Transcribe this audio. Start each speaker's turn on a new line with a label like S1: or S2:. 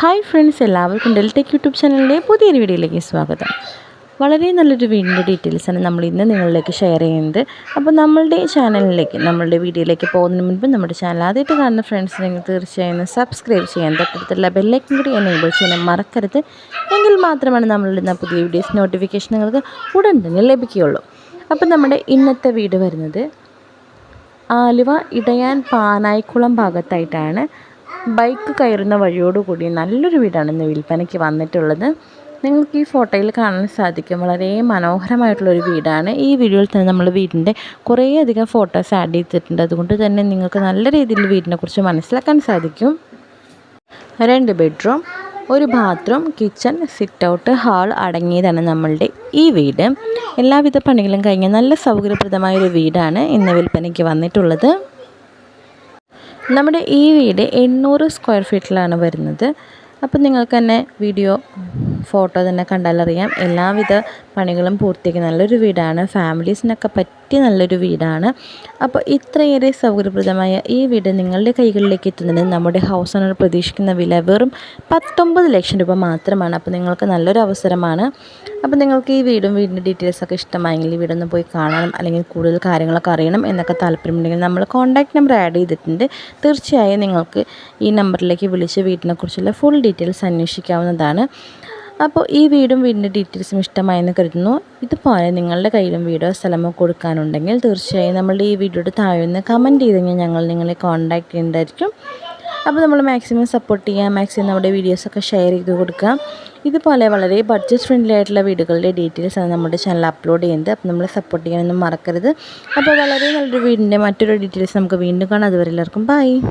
S1: Hi friends എല്ലാവർക്കും Deltech YouTube ചാനലിന്റെ പുതിയൊരു വീഡിയോയിലേക്ക് സ്വാഗതം. വളരെ നല്ലൊരു വീടിന്റെ ഡീറ്റെയിൽസാണ് നമ്മൾ ഇന്ന് നിങ്ങളിലേക്ക് ഷെയർ ചെയ്യുന്നത്. അപ്പോൾ നമ്മളുടെ ചാനലിലേക്ക് നമ്മളുടെ വീഡിയോയിലേക്ക് പോകുന്നതിന് മുൻപ് നമ്മുടെ ചാനൽ ആദ്യമായിട്ട് കാണുന്ന ഫ്രണ്ട്സ് നിങ്ങൾ തീർച്ചയായും സബ്സ്ക്രൈബ് ചെയ്യാൻ തൊട്ടടുത്തുള്ള ബെല്ലൈക്കൻ കൂടി എനേബിൾ ചെയ്യാൻ മറക്കരുത്. എങ്കിൽ മാത്രമാണ് നമ്മളിടുന്ന പുതിയ വീഡിയോസ് നോട്ടിഫിക്കേഷൻ നിങ്ങൾക്ക് ഉടൻ തന്നെ ലഭിക്കുകയുള്ളൂ. അപ്പോൾ നമ്മുടെ ഇന്നത്തെ വീട് വരുന്നത് ആലുവ ഇടയാൻ പാനായിക്കുളം ഭാഗത്തായിട്ടാണ്. ബൈക്ക് കയറുന്ന വഴിയോടുകൂടി നല്ലൊരു വീടാണ് ഇന്ന് വിൽപ്പനയ്ക്ക് വന്നിട്ടുള്ളത്. നിങ്ങൾക്ക് ഈ ഫോട്ടോയിൽ കാണാൻ സാധിക്കും. വളരെ മനോഹരമായിട്ടുള്ളൊരു വീടാണ്. ഈ വീഡിയോയിൽ തന്നെ നമ്മൾ വീടിന്റെ കുറേയധികം ഫോട്ടോസ് ആഡ് ചെയ്തിട്ടുണ്ട്. അതുകൊണ്ട് തന്നെ നിങ്ങൾക്ക് നല്ല രീതിയിൽ വീടിനെക്കുറിച്ച് മനസ്സിലാക്കാൻ സാധിക്കും. രണ്ട് ബെഡ്റൂം ഒരു bathroom kitchen sit out hall അടങ്ങിയതാണ് നമ്മളുടെ ഈ വീട്. എല്ലാവിധ പണികളും കഴിഞ്ഞ നല്ല സൗകര്യപ്രദമായൊരു വീടാണ് ഇന്ന് വിൽപ്പനയ്ക്ക് വന്നിട്ടുള്ളത്. നമ്മുടെ ഈ വീട് എണ്ണൂറ് സ്ക്വയർ ഫീറ്റിലാണ് വരുന്നത്. അപ്പം നിങ്ങൾക്ക് തന്നെ വീഡിയോ ഫോട്ടോ തന്നെ കണ്ടാലറിയാം. എല്ലാവിധ പണികളും പൂർത്തിയാക്കി നല്ലൊരു വീടാണ്. ഫാമിലീസിനൊക്കെ പറ്റിയ നല്ലൊരു വീടാണ്. അപ്പോൾ ഇത്രയേറെ സൗകര്യപ്രദമായ ഈ വീട് നിങ്ങളുടെ കൈകളിലേക്ക് എത്തുന്നതിന് നമ്മുടെ ഹൗസ് ഓണർ പ്രതീക്ഷിക്കുന്ന വില വെറും പത്തൊമ്പത് ലക്ഷം രൂപ മാത്രമാണ്. അപ്പോൾ നിങ്ങൾക്ക് നല്ലൊരു അവസരമാണ്. അപ്പോൾ നിങ്ങൾക്ക് ഈ വീടും വീടിന്റെ ഡീറ്റെയിൽസൊക്കെ ഇഷ്ടമായെങ്കിൽ ഈ വീടൊന്ന് പോയി കാണണം. അല്ലെങ്കിൽ കൂടുതൽ കാര്യങ്ങളൊക്കെ അറിയണം എന്നൊക്കെ താല്പര്യമുണ്ടെങ്കിൽ നമ്മൾ കോൺടാക്റ്റ് നമ്പർ ആഡ് ചെയ്തിട്ടുണ്ട്. തീർച്ചയായും നിങ്ങൾക്ക് ഈ നമ്പറിലേക്ക് വിളിച്ച് വീടിനെക്കുറിച്ചുള്ള ഫുൾ ഡീറ്റെയിൽസ് അന്വേഷിക്കാവുന്നതാണ്. അപ്പോൾ ഈ വീടും വീടിന്റെ ഡീറ്റെയിൽസും ഇഷ്ടമായെന്ന് കരുതുന്നു. ഇതുപോലെ നിങ്ങളുടെ കയ്യിലും വീടോ സ്ഥലമോ കൊടുക്കാനുണ്ടെങ്കിൽ തീർച്ചയായും നമ്മളുടെ ഈ വീഡിയോയുടെ താഴെ നിന്ന് കമന്റ് ചെയ്ത് കഴിഞ്ഞാൽ ഞങ്ങൾ നിങ്ങളെ കോൺടാക്ട് ചെയ്യുന്നതായിരിക്കും. അപ്പോൾ നമ്മൾ മാക്സിമം സപ്പോർട്ട് ചെയ്യുക മാക്സിമം നമ്മുടെ വീഡിയോസൊക്കെ ഷെയർ ചെയ്ത് കൊടുക്കുക. ഇതുപോലെ വളരെ ബഡ്ജറ്റ് ഫ്രണ്ട്ലി ആയിട്ടുള്ള വീടുകളുടെ ഡീറ്റെയിൽസ് ആണ് നമ്മുടെ ചാനൽ അപ്ലോഡ് ചെയ്യുന്നത്. അപ്പോൾ നമ്മൾ സപ്പോർട്ട് ചെയ്യാനൊന്നും മറക്കരുത്. അപ്പോൾ വളരെ നല്ലൊരു വീടിന്റെ മറ്റൊരു ഡീറ്റെയിൽസ് നമുക്ക് വീണ്ടും കാണാം. അതുവരെ എല്ലാവർക്കും ബൈ